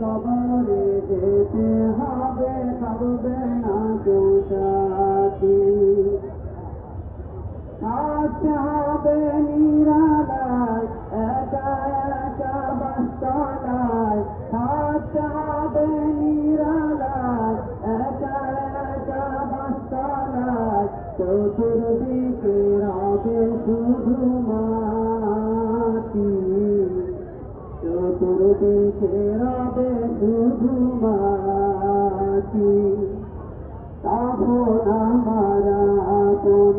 কবরে যেতে হবে থাকবে না কেউ সাথী। আসতে হবে চতুর্দিকে শুধু মাতি চতুর্দিকে রাবে মাটি তখন আমার আপন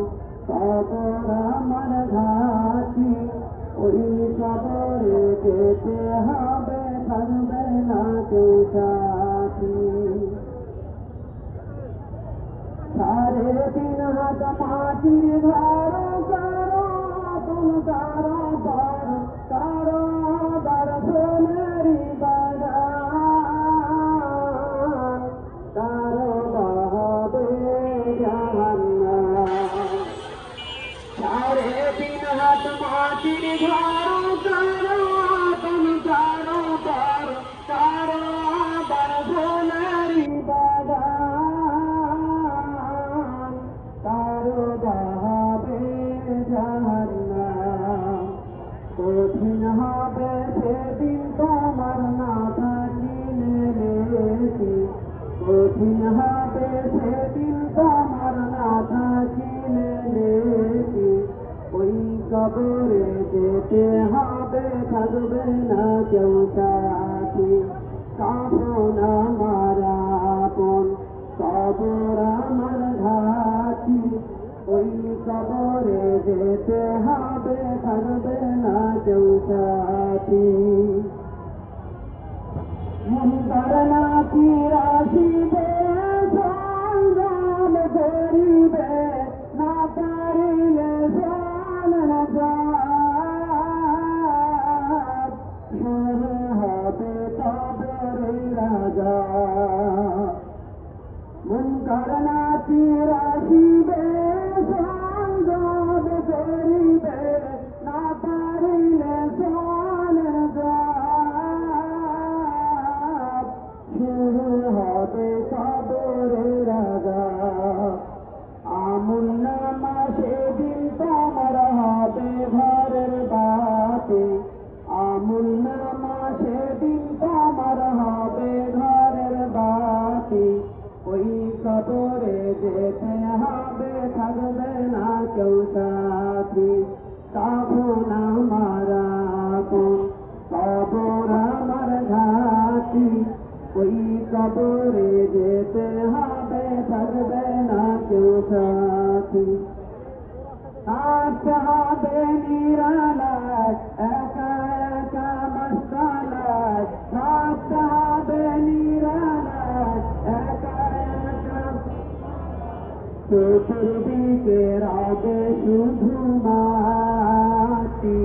কবর আমার ঘাটি ওই কবরে যেতে হবে থাকবে না কেউ সাথী সাড়ে তিন হাত মাটির ঘর মাটির ঘর কারও আপন কারও পর কারও দর্শনেরই বাগান। কারও বাহবে জাহান্নাম। কঠিন হবে সেদিন তোমার না থাকিলে কঠিন হবে কবরে যেতে হবে, থাকবে না কেউ সাথী কাপন আমার আপন কবর আমার ঘাটি। ওই কবরে যেতে হবে, থাকবে না কেউ সাথী। মুন্দর নাকি রাশিবে करण ती راشي যেতে হবে, থাকবে না কেউ সাথী। তখন আমার আপন কবর আমার ঘাটি। ওই কবরে যেতে হবে, থাকবে না কেউ সাথী। থাকতে হবে নিরালায়, একা একা মস্তালায় চতুর্দিকে রাবে শুধু মাটি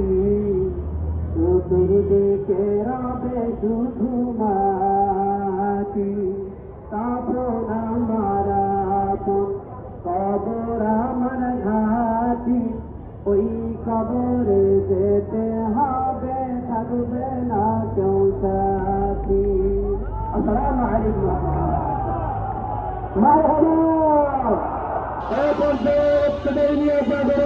চতুর্দিকে রাবে শুধু মাটি। তখন আমার আপন কবর আমার ঘাটি, ওই কবরে যেতে হবে, থাকবে না কেউ সাথী। আসসালামু আলাইকুম। মারহাবা Airport Bay, Pennsylvania,